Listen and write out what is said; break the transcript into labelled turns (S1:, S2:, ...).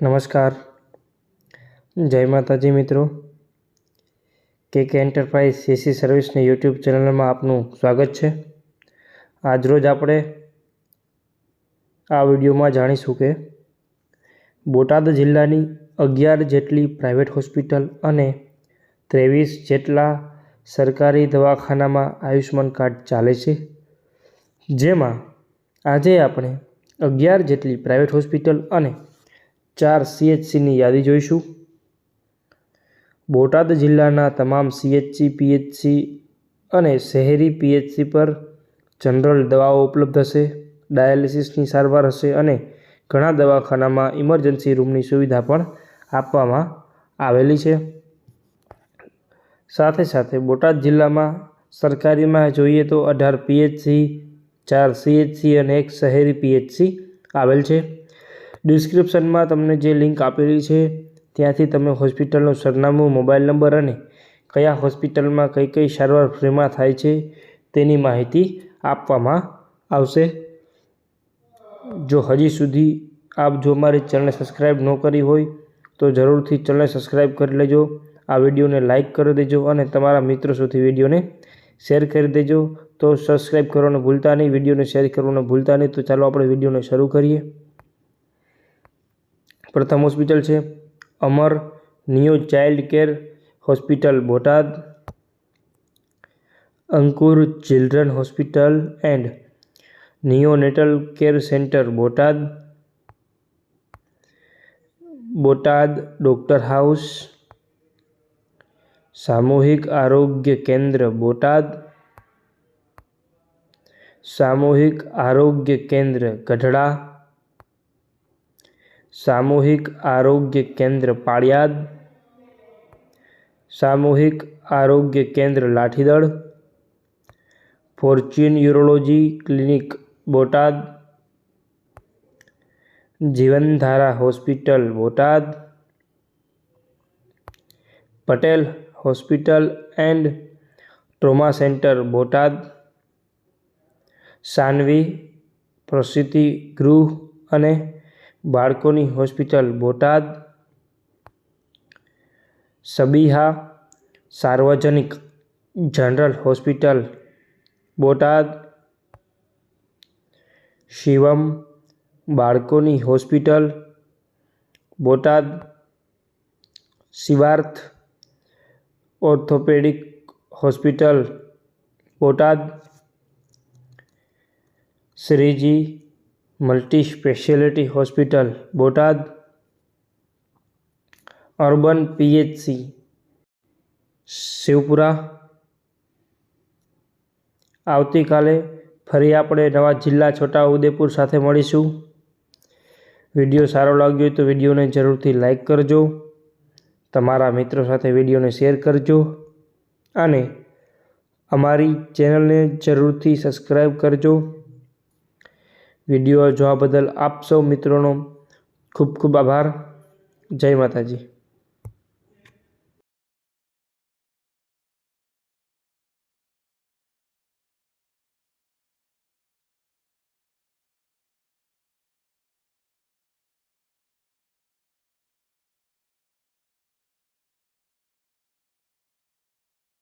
S1: નમસ્કાર. જય માતાજી મિત્રો. કે કે એન્ટરપ્રાઇઝ સીસી સર્વિસની યુટ્યુબ ચેનલમાં આપનું સ્વાગત છે. આજરોજ આપણે આ વિડીયોમાં જાણીશું કે બોટાદ જિલ્લાની અગિયાર જેટલી પ્રાઇવેટ હોસ્પિટલ અને ત્રેવીસ જેટલા સરકારી દવાખાનામાં આયુષ્યમાન કાર્ડ ચાલે છે. જેમાં આજે આપણે અગિયાર જેટલી પ્રાઇવેટ હોસ્પિટલ અને ચાર સીએચસીની યાદી જોઈશું. બોટાદ જિલ્લાના તમામ સીએચસી પીએચસી અને શહેરી પીએચસી પર જનરલ દવાઓ ઉપલબ્ધ હશે, ડાયાલિસિસની સારવાર હશે અને ઘણા દવાખાનામાં ઇમરજન્સી રૂમની સુવિધા પણ આપવામાં આવેલી છે. સાથે સાથે બોટાદ જિલ્લામાં સરકારીમાં જોઈએ તો અઢાર પીએચસી ચાર સીએચસી અને એક શહેરી પીએચસી આવેલ છે. ડિસ્ક્રિપ્શનમાં તમને જે લિંક આપેલી છે, ત્યાંથી તમે હોસ્પિટલનું સરનામું, મોબાઈલ નંબર અને કયા હોસ્પિટલમાં કઈ કઈ સારવાર ફ્રીમાં થાય છે, તેની માહિતી આપવામાં આવશે. જો હજી સુધી આપ જો મારી ચેનલ સબસ્ક્રાઈબ ન કરી હોય, તો જરૂરથી ચેનલ સબસ્ક્રાઈબ કરી લેજો. આ વિડીયોને લાઇક કરી દેજો અને તમારા મિત્રો સુધી વિડીયોને શેર કરી દેજો. તો સબસ્ક્રાઈબ કરવાનું ભૂલતા નહીં, વિડીયોને શેર કરવાનું ભૂલતા નહીં. તો ચાલો આપણે વિડીયોને શરૂ કરીએ. પ્રથમ હોસ્પિટલ છે. Amar neo child care hospital, Botad. Ankur children hospital and neonatal care centre, Botad. Botad doctor house. સામૂહિક આરોગ્ય કેન્દ્ર, બોટાદ. સામૂહિક આરોગ્ય કેન્દ્ર, ગઢડા. સામૂહિક આરોગ્ય કેન્દ્ર પાળિયાદ, સામૂહિક આરોગ્ય કેન્દ્ર Lathidal, Fortune urology clinic Botad, Jeevandhara hospital Botad, Patel hospital and trauma centre Botad, Sanvi પ્રસૂતિ ગૃહ અને બાળકોની હોસ્પિટલ બોટાદ. સબીહા સાર્વજનિક જનરલ હોસ્પિટલ બોટાદ. શિવમ બાળકોની hospital Botad. Shivarth orthopaedic hospital Botad. Shriji multi speciality hospital, Botad. Urban PHC, Shivpura. આવતીકાલે ફરી આપણે નવા જિલ્લા છોટાઉદેપુર સાથે મળીશું. વીડિયો સારો લાગ્યો હોય તો વિડીયોને જરૂરથી લાઈક કરજો. તમારા મિત્રો સાથે વિડીયોને શેર કરજો. અને અમારી ચેનલને જરૂરથી સબસ્ક્રાઈબ કરજો. વીડિયો જોવા બદલ આપ સૌ મિત્રોનો ખૂબ ખૂબ આભાર. જય માતાજી.